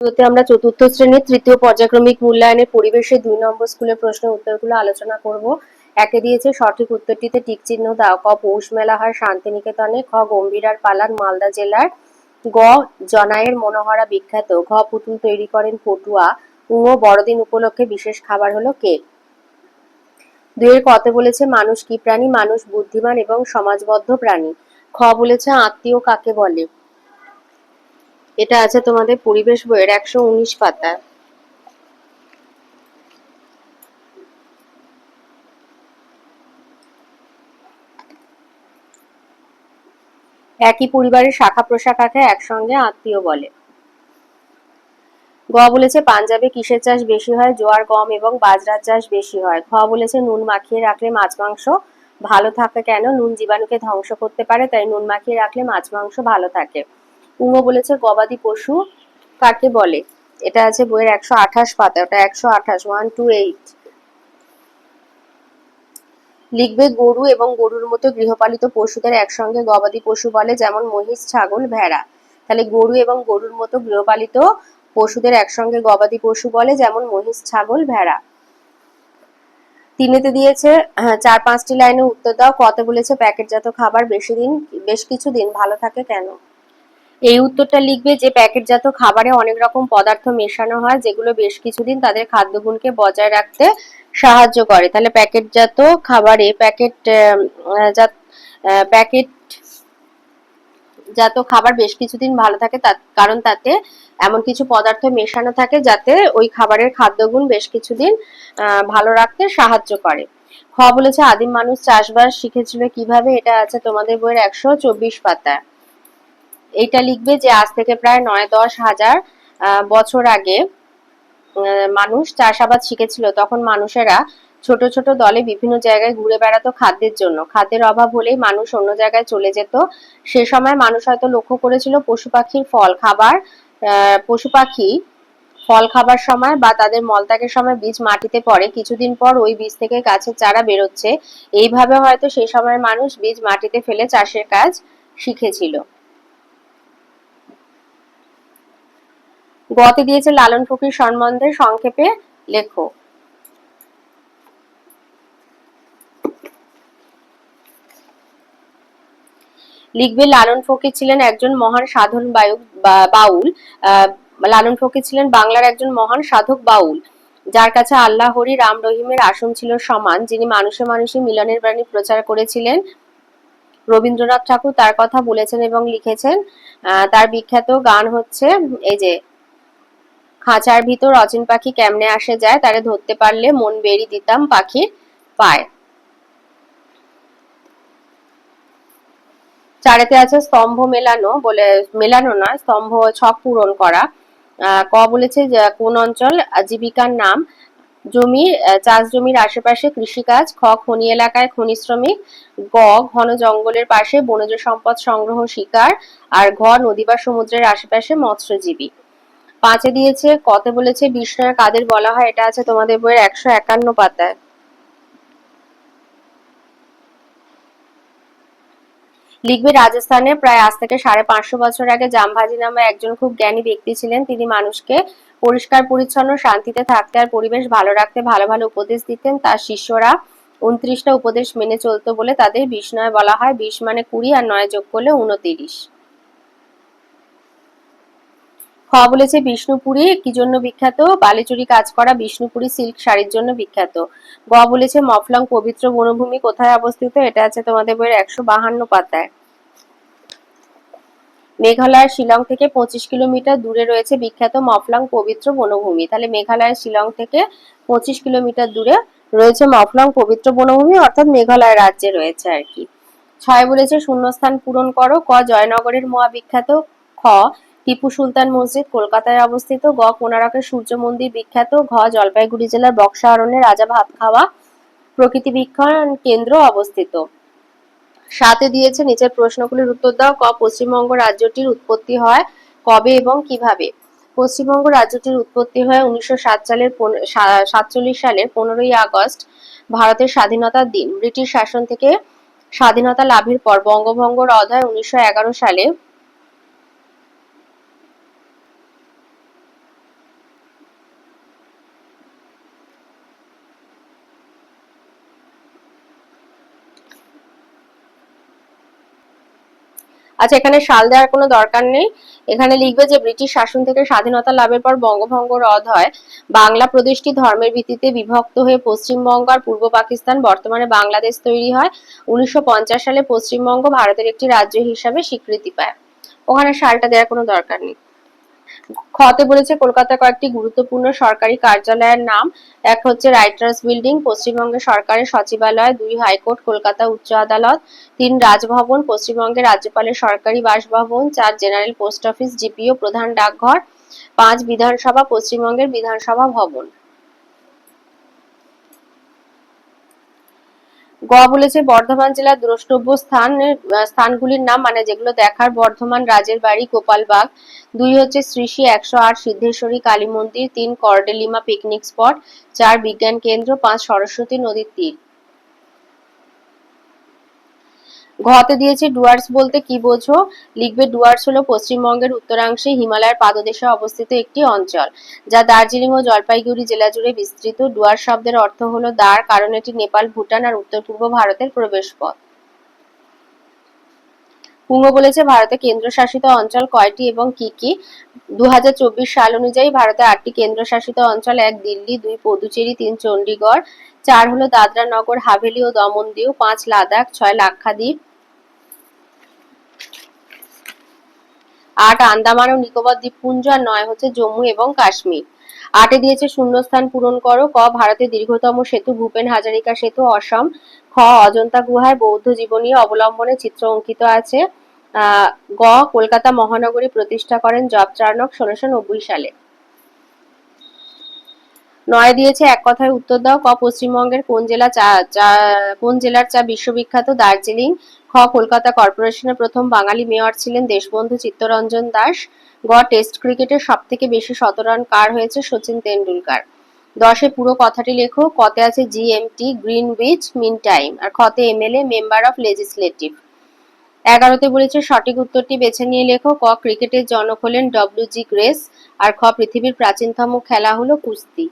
ভিডিওতে আমরা চতুর্থ শ্রেণির তৃতীয় পর্যায়ক্রমিক মূল্যায়নের পরিবেশে দুই নম্বর স্কুলের প্রশ্নের উত্তরগুলো আলোচনা করব। একে দিয়েছে সঠিক উত্তরটিতে টিক চিহ্ন দাও। ক, পৌষ মেলা হয় শান্তিনিকেতনে। খ, গম্ভীরার পালান মালদা জেলার। গ, জনায়ের মনোহরা বিখ্যাত। ঘ, পুতুল তৈরি করেন পটুয়া উঙ বড়দিন উপলক্ষে বিশেষ খাবার হলো কেক। দুয়ের কত বলেছে, মানুষ কি প্রাণী? মানুষ বুদ্ধিমান এবং সমাজবদ্ধ প্রাণী। খ বলেছে, আত্মীয় কাকে বলে? এটা আছে তোমাদের পরিবেশ বইয়ের একশো উনিশ পাতা। একই পরিবারের শাখা প্রশাখাকে একসঙ্গে আত্মীয় বলে। গ বলেছে, পাঞ্জাবে কিসের চাষ বেশি হয়, জোয়ার, গম এবং বাজরার চাষ বেশি হয়। খ বলেছে, নুন মাখিয়ে রাখলে মাছ মাংস ভালো থাকে কেন? নুন জীবাণুকে ধ্বংস করতে পারে, তাই নুন মাখিয়ে রাখলে মাছ মাংস ভালো থাকে। উঙ্গ বলেছে গবাদি পশু কাকে বলে? এটা আছে বইয়ের একশো আঠাশ পাতা ওটা একশো আঠাশ ওয়ান টু এইট লিখবে গরু এবং গরুর মতো গৃহপালিত পশুদের একসঙ্গে গবাদি পশু বলে যেমন মহিষ ছাগল ভেড়া। তাহলে গরু এবং গরুর মতো গৃহপালিত পশুদের একসঙ্গে গবাদি পশু বলে যেমন মহিষ ছাগল ভেড়া। তিনেতে দিয়েছে হ্যাঁ, চার পাঁচটি লাইনে উত্তর দাও। কত বলেছে প্যাকেটজাত খাবার বেশি দিন বেশ কিছু দিন ভালো থাকে কেন? এই উত্তরটা লিখবে যে প্যাকেটজাত খাবারে অনেক রকম পদার্থ মেশানো হয়, যেগুলো বেশ কিছুদিন তাদের খাদ্যগুণকে বজায় রাখতে সাহায্য করে। তাহলে প্যাকেটজাত খাবারে প্যাকেট প্যাকেট জাত খাবার বেশ কিছুদিন ভালো থাকে কারণ তাতে এমন কিছু পদার্থ মেশানো থাকে যাতে ওই খাবারের খাদ্যগুণ বেশ কিছুদিন ভালো রাখতে সাহায্য করে। খ বলেছে, আদিম মানুষ চাষবাস শিখেছিল কীভাবে? এটা আছে তোমাদের বইয়ের একশো চব্বিশ পাতায়। এইটা লিখবে যে আজ থেকে প্রায় নয় দশ হাজার বছর আগে মানুষ চাষাবাদ শিখেছিল। তখন মানুষেরা ছোট ছোট দলে বিভিন্ন জায়গায় ঘুরে বেড়াতো খাদ্যের জন্য। খাদ্যের অভাব হলেই মানুষ অন্য জায়গায় চলে যেত। সে সময় মানুষ হয়তো লক্ষ্য করেছিল পশু পাখির ফল খাবার পশু পাখি ফল খাবার সময় বা তাদের মলত্যাগের সময় বীজ মাটিতে পড়ে। কিছুদিন পর ওই বীজ থেকে গাছের চারা বেরোচ্ছে। এইভাবে হয়তো সেই সময় মানুষ বীজ মাটিতে ফেলে চাষের কাজ শিখেছিল। গতে দিয়েছে লালন ফকির সম্বন্ধে সংক্ষেপে লেখো। লিখবে, লালন ফকির ছিলেন একজন মহান সাধন বায়ুক বাউল লালন ফকির ছিলেন বাংলার একজন মহান সাধক বাউল, যার কাছে আল্লাহ হরি, রাম রহিমের আসন ছিল সমান, যিনি মানুষে মানুষে মিলনের বাণী প্রচার করেছিলেন। রবীন্দ্রনাথ ঠাকুর তার কথা বলেছেন এবং লিখেছেন তার বিখ্যাত গান হচ্ছে, এই যে খাঁচার ভিতর অচিন পাখি কেমনে আসে যায় তারে ধরতে পারলে মন বেরি দিতাম পাখির পায়। চারেতে আছে স্তম্ভ মেলানো বলে, মেলানো নয়, স্তম্ভ ছক পূরণ করা। ক বলেছে কোন অঞ্চল জীবিকার নাম? জমির চাষ জমির আশেপাশে কৃষিকাজ, খ, খনি এলাকায় খনি শ্রমিক, গ, ঘন জঙ্গলের পাশে বনজ সম্পদ সংগ্রহ শিকার, আর ঘ, নদী বা সমুদ্রের আশেপাশে মৎস্যজীবী। পাঁচে দিয়েছে, কত বলেছে বিষ্ণয় কাদের বলা হয়, এটা আছে তোমাদের বইয়ের একশো একান্ন পাতায়। লিখবে রাজস্থানে, প্রায় আজ থেকে সাড়ে পাঁচশো বছর আগে জামভাজি নামে একজন খুব জ্ঞানী ব্যক্তি ছিলেন। তিনি মানুষকে পরিষ্কার, পরিচ্ছন্ন, শান্তিতে থাকতে আর পরিবেশ ভালো রাখতে ভালো ভালো উপদেশ দিতেন। তার শিষ্যরা উনত্রিশটা উপদেশ মেনে চলতো বলে তাদের বিষ নয় বলা হয়। বিশ মানে কুড়ি আর নয় যোগ করলে উনতিরিশ খ বলেছে বিষ্ণুপুরী, কি জন্য বিখ্যাত? বালিচুরি কাজ করা বিষ্ণুপুরী সিল্ক শাড়ির জন্য বিখ্যাত। গ বলেছে মফলং পবিত্র বনভূমি কোথায় অবস্থিত? এটা আছে তোমাদের বইয়ের একশো বাহান্ন পাতায়। শিলং থেকে পঁচিশ কিলোমিটার দূরে রয়েছে বিখ্যাত মফলং পবিত্র বনভূমি। তাহলে মেঘালয়ের শিলং থেকে পঁচিশ কিলোমিটার দূরে রয়েছে মফলং পবিত্র বনভূমি, অর্থাৎ মেঘালয় রাজ্যে রয়েছে আর কি। ছয় বলেছে শূন্যস্থান পূরণ করো। ক জয়নগরের মহা বিখ্যাত খ টিপু সুলতান মসজিদ, কলকাতায় অবস্থিত গ কোনারকের সূর্য মন্দির বিখ্যাত ঘ জলপাইগুড়ি জেলার বক্সা অরণ্যে রাজা ভাত খাওয়া প্রকৃতি বিজ্ঞান কেন্দ্র অবস্থিত। সাথে দিয়েছে নিচের প্রশ্নগুলির উত্তর দাও, ক পশ্চিমবঙ্গ রাজ্যটির উৎপত্তি হয় কবে এবং কীভাবে? পশ্চিমবঙ্গ রাজ্যটির উৎপত্তি হয় উনিশশো সাত সালের সাতচল্লিশ সালের পনেরোই আগস্ট, ভারতের স্বাধীনতার দিন। ব্রিটিশ শাসন থেকে স্বাধীনতা লাভের পর বঙ্গভঙ্গর অধ্যায় উনিশশো সালে। আচ্ছা এখানে সাল দেওয়ার কোনো দরকার নেই। এখানে লিখবে যে, ব্রিটিশ শাসন থেকে স্বাধীনতা লাভের পর বঙ্গভঙ্গ রদ হয়। বাংলা প্রদেশটি ধর্মের ভিত্তিতে বিভক্ত হয়ে পশ্চিমবঙ্গ আর পূর্ব পাকিস্তান বর্তমানে বাংলাদেশ তৈরি হয়। উনিশশো পঞ্চাশ সালে পশ্চিমবঙ্গ ভারতের একটি রাজ্য হিসাবে স্বীকৃতি পায়। ওখানে সালটা দেওয়ার কোনো দরকার নেই। খতে বলেছে, কলকাতার কয়েকটি গুরুত্বপূর্ণ সরকারি কার্যালয়ের নাম, এক হচ্ছে রাইটার্স বিল্ডিং পশ্চিমবঙ্গের সরকারের সচিবালয়, দুই হাইকোর্ট, কলকাতা উচ্চ আদালত, তিন রাজভবন, পশ্চিমবঙ্গের রাজ্যপালের সরকারি বাসভবন, চার জেনারেল পোস্ট অফিস, জিপিও প্রধান ডাকঘর, পাঁচ বিধানসভা, পশ্চিমবঙ্গের বিধানসভা ভবন। গ বলেছে বর্ধমান জেলার দ্রষ্টব্য স্থান স্থানগুলির নাম মানে যেগুলো দেখার বর্ধমান রাজের বাড়ি, গোপালবাগ। দুই হচ্ছে শ্রীশ্রী একশো আট, সিদ্ধেশ্বরী কালী মন্দির তিন, করডেলিমা পিকনিক স্পট। চার, বিজ্ঞান কেন্দ্র। পাঁচ, সরস্বতী নদীর তীর। ঘতে দিয়েছে ডুয়ার্স বলতে কি বোঝো? লিখবে, ডুয়ার্স হলো পশ্চিমবঙ্গের উত্তরাংশে হিমালয়ের পাদদেশে অবস্থিত একটি অঞ্চল, যা দার্জিলিং ও জলপাইগুড়ি জেলা জুড়ে বিস্তৃত। ডুয়ার শব্দের অর্থ হলো দ্বার, কারণ এটি নেপাল, ভুটান আর উত্তর পূর্ব ভারতের প্রবেশপথ। পুঙ্গ বলেছে, ভারতে কেন্দ্রশাসিত অঞ্চল কয়টি এবং কি কি? দু হাজার চব্বিশ সাল অনুযায়ী ভারতে আটটি কেন্দ্রশাসিত অঞ্চল, এক দিল্লি, দুই পদুচেরি, তিন চণ্ডীগড়, চার হলো দাদরা নগর হাভেলি ও দমন দিউ, পাঁচ লাদাখ, ছয় লাক্ষাদ্বীপ। আট আন্দামান ও নিকোবর দ্বীপপুঞ্জ আর নয় হচ্ছে জম্মু এবং কাশ্মীর। আটে দিয়েছে শূন্যস্থান পূরণ করো। ক, ভারতের দীর্ঘতম সেতু ভূপেন হাজারিকা সেতু, অসম। খ, অজন্তা গুহায় বৌদ্ধ জীবনী অবলম্বনে চিত্র অঙ্কিত আছে। গ, কলকাতা মহানগরী প্রতিষ্ঠা করেন জব চার্নক ষোলোশো সালে। নয় দিয়েছে, এক কথায় উত্তর দাও। ক, পশ্চিমবঙ্গের কোন জেলা চা কোন জেলার চা বিশ্ববিখ্যাত? দার্জিলিং। খ, কলকাতা কর্পোরেশনের প্রথম বাঙালি মেয়র ছিলেন দেশবন্ধু চিত্তরঞ্জন দাস। গ, টেস্ট ক্রিকেটে সব থেকে বেশি শতরান কার হয়েছে? সচিন তেন্ডুলকার। দশে পুরো কথাটি লেখো। কতে আছে জিএমটি গ্রিনউইচ মিন টাইম। আর খতে এমএলএ, মেম্বার অফ লেজিসলেটিভ। এগারোতে বলেছে, সঠিক উত্তরটি বেছে নিয়ে লেখো। ক, ক্রিকেটের জনক হলেন ডব্লিউ জি গ্রেস। আর খ, পৃথিবীর প্রাচীনতম খেলা হলো কুস্তি।